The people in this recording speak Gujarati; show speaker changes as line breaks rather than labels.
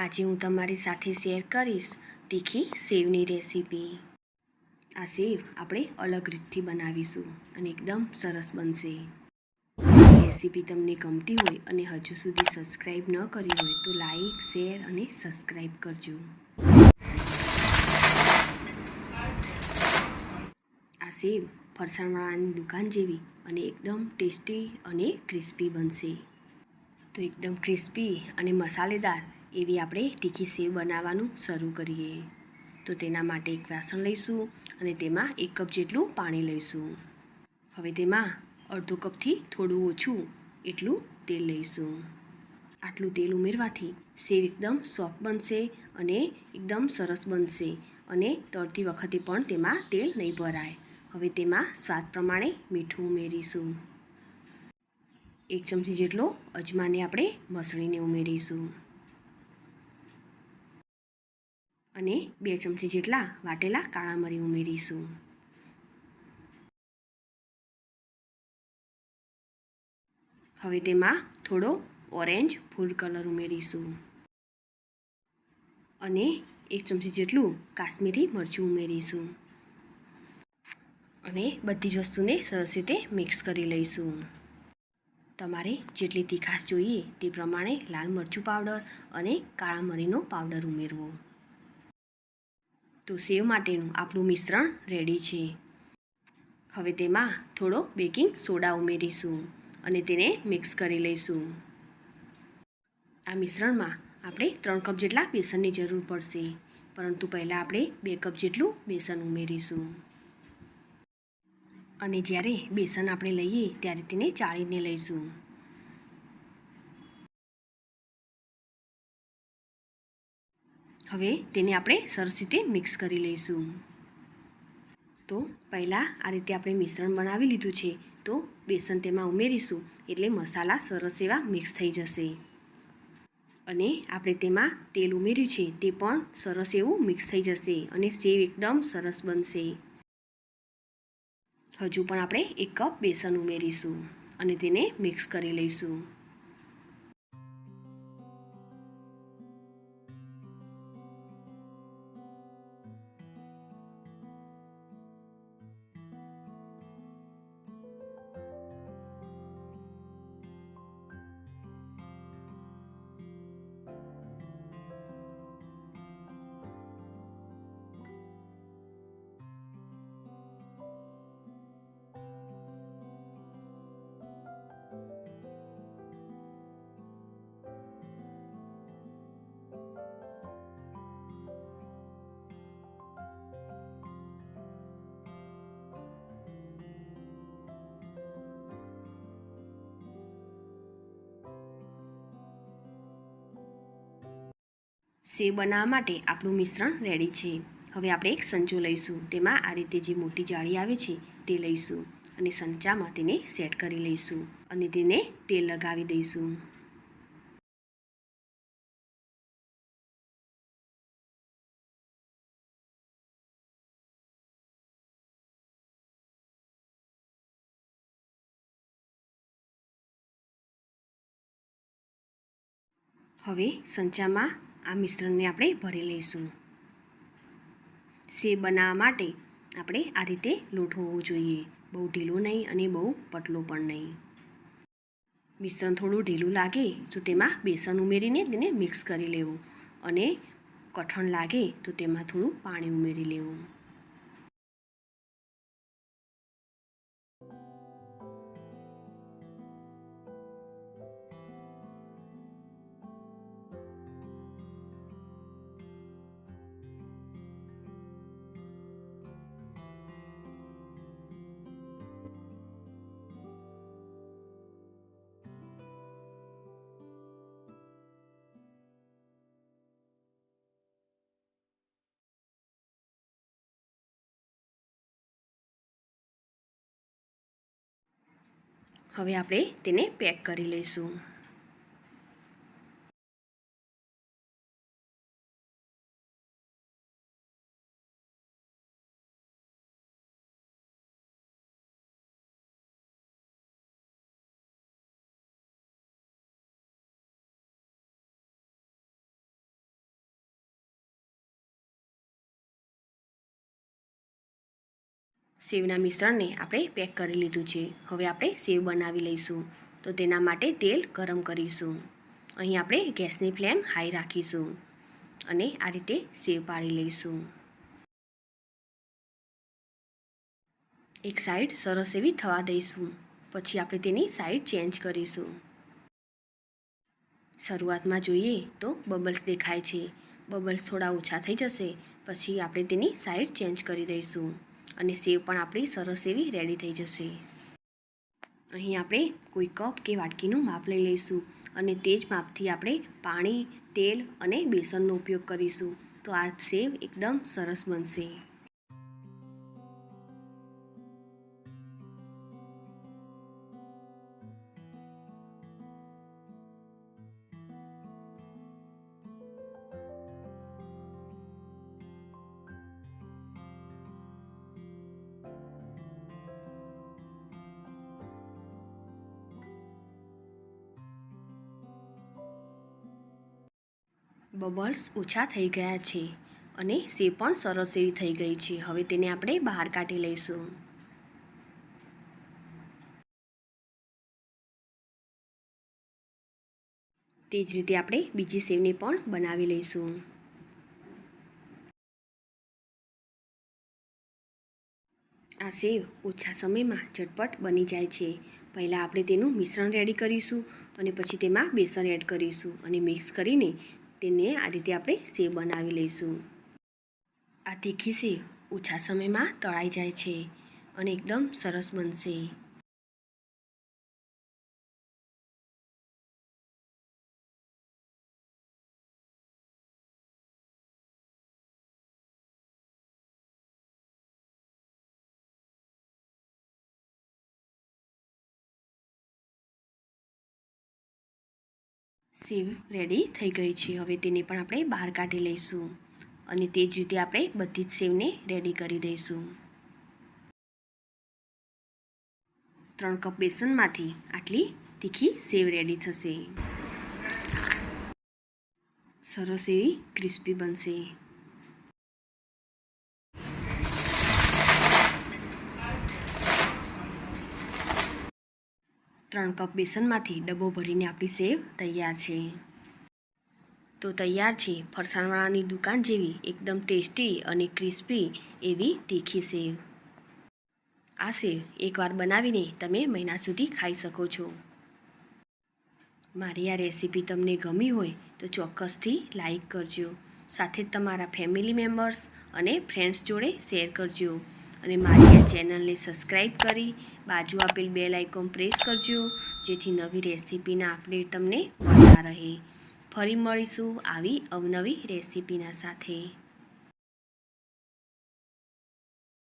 આજે હું તમારી સાથે શેર કરીશ તીખી સેવની રેસીપી. આ સેવ આપણે અલગ રીતથી બનાવીશું અને એકદમ સરસ બનશે. રેસીપી તમને ગમતી હોય અને હજુ સુધી સબસ્ક્રાઈબ ન કરી હોય તો લાઈક, શેર અને સબસ્ક્રાઈબ કરજો. આ સેવ ફરસાણવાળાની દુકાન જેવી અને એકદમ ટેસ્ટી અને ક્રિસ્પી બનશે. તો એકદમ ક્રિસ્પી અને મસાલેદાર એવી આપણે તીખી સેવ બનાવવાનું શરૂ કરીએ. તો તેના માટે એક વાસણ લઈશું અને તેમાં એક કપ જેટલું પાણી લઈશું. હવે તેમાં અડધો કપથી થોડું ઓછું એટલું તેલ લઈશું. આટલું તેલ ઉમેરવાથી સેવ એકદમ સોફ્ટ બનશે અને એકદમ સરસ બનશે અને તળતી વખતે પણ તેમાં તેલ નહીં ભરાય. હવે તેમાં સ્વાદ પ્રમાણે મીઠું ઉમેરીશું. એક ચમચી જેટલો અજમાને આપણે મસળીને ઉમેરીશું. અને બે ચમચી જેટલા વાટેલા કાળા મરી ઉમેરીશું. હવે તેમાં થોડો ઓરેન્જ ફૂડ કલર ઉમેરીશું. અને એક ચમચી જેટલું કાશ્મીરી મરચું ઉમેરીશું. અને બધી જ વસ્તુને સરસ રીતે મિક્સ કરી લઈશું. તમારે જેટલી તીખાશ જોઈએ તે પ્રમાણે લાલ મરચું પાવડર અને કાળા મરીનો પાવડર ઉમેરવો. તો સેવ માટેનું આપણું મિશ્રણ રેડી છે. હવે તેમાં થોડો બેકિંગ સોડા ઉમેરીશું અને તેને મિક્સ કરી લઈશું. આ મિશ્રણમાં આપણે ત્રણ કપ જેટલા બેસનની જરૂર પડશે, પરંતુ પહેલાં આપણે બે કપ જેટલું બેસન ઉમેરીશું. અને જ્યારે બેસન આપણે લઈએ ત્યારે તેને ચાળીને લઈશું. હવે તેને આપણે સરસ રીતે મિક્સ કરી લઈશું. તો પહેલાં આ રીતે આપણે મિશ્રણ બનાવી લીધું છે. તો બેસન તેમાં ઉમેરીશું એટલે મસાલા સરસ એવા મિક્સ થઈ જશે. અને આપણે તેમાં તેલ ઉમેર્યું છે તે પણ સરસ એવું મિક્સ થઈ જશે અને સેવ એકદમ સરસ બનશે. હજુ પણ આપણે એક કપ બેસન ઉમેરીશું અને તેને મિક્સ કરી લઈશું. સેવ બનાવવા માટે આપણું મિશ્રણ રેડી છે. હવે આપણે એક સંચો લઈશું. તેમાં આ રીતે જે મોટી જાળી આવે છે, તે લઈશું અને સંચામાં તેને સેટ કરી લઈશું અને તેને તેલ લગાવી દઈશું. હવે સંચામાં આ મિશ્રણને આપણે ભરી લઈશું. સેવ બનાવવા માટે આપણે આ રીતે લોટ હોવો જોઈએ. બહુ ઢીલો નહીં અને બહુ પતલો પણ નહીં. મિશ્રણ થોડું ઢીલું લાગે તો તેમાં બેસન ઉમેરીને તેને મિક્સ કરી લેવું અને કઠણ લાગે તો તેમાં થોડું પાણી ઉમેરી લેવું. હવે આપણે તેને પેક કરી લઈશું. સેવના મિશ્રણને આપણે પેક કરી લીધું છે. હવે આપણે સેવ બનાવી લઈશું. તો તેના માટે તેલ ગરમ કરીશું. અહીં આપણે ગેસની ફ્લેમ હાઈ રાખીશું અને આ રીતે સેવ પાડી લઈશું. એક સાઈડ સરસ એવી થવા દઈશું. પછી આપણે તેની સાઈડ ચેન્જ કરીશું. શરૂઆતમાં જોઈએ તો બબલ્સ દેખાય છે. બબલ્સ થોડા ઓછા થઈ જશે. પછી આપણે તેની સાઈડ ચેન્જ કરી દઈશું. અને સેવ પણ આપણી સરસ એવી રેડી થઈ જશે. અહીં આપણે કોઈ કપ કે વાટકીનું માપ લઈ લઈશું અને તે જ માપથી આપણે પાણી, તેલ અને બેસનનો ઉપયોગ કરીશું. તો આ સેવ એકદમ સરસ બનશે. બબલ્સ ઓછા થઈ ગયા છે અને સેવ પણ સરસ એવી થઈ ગઈ છે. હવે તેને આપણે બહાર કાઢી લઈશું. તે જ રીતે આપણે બીજી સેવને પણ બનાવી લઈશું. આ સેવ ઓછા સમયમાં ઝટપટ બની જાય છે. પહેલાં આપણે તેનું મિશ્રણ રેડી કરીશું અને પછી તેમાં બેસન એડ કરીશું અને મિક્સ કરીને તેને આ રીતે આપણે સેવ બનાવી લઈશું. આ તીખી સેવ ઓછા સમયમાં તળાઈ જાય છે અને એકદમ સરસ બનશે. સેવ રેડી થઈ ગઈ છે. હવે તેને પણ આપણે બહાર કાઢી લઈશું અને તે જ રીતે આપણે બધી જ સેવને રેડી કરી દઈશું. ત્રણ કપ બેસનમાંથી આટલી તીખી સેવ રેડી થશે. સરસ એવી ક્રિસ્પી બનશે. ત્રણ કપ બેસનમાંથી ડબ્બો ભરીને આપણી સેવ તૈયાર છે. તો તૈયાર છે. ફરસાણવાળાની દુકાન જેવી એકદમ ટેસ્ટી અને ક્રિસ્પી એવી તીખી સેવ. આ સેવ એકવાર બનાવીને તમે મહિના સુધી ખાઈ શકો છો. મારી આ રેસીપી તમને ગમી હોય તો ચોક્કસથી લાઈક કરજો. સાથે તમારા ફેમિલી મેમ્બર્સ અને ફ્રેન્ડ્સ જોડે શેર કરજો. અને મારી આ ચેનલને સબસ્ક્રાઈબ કરી બાજુ આપેલ બેલ આઇકોન પ્રેસ કરજો, જેથી નવી રેસીપીના અપડેટ તમને મળતા રહે. ફરી મળીશું આવી અવનવી રેસીપીના સાથે.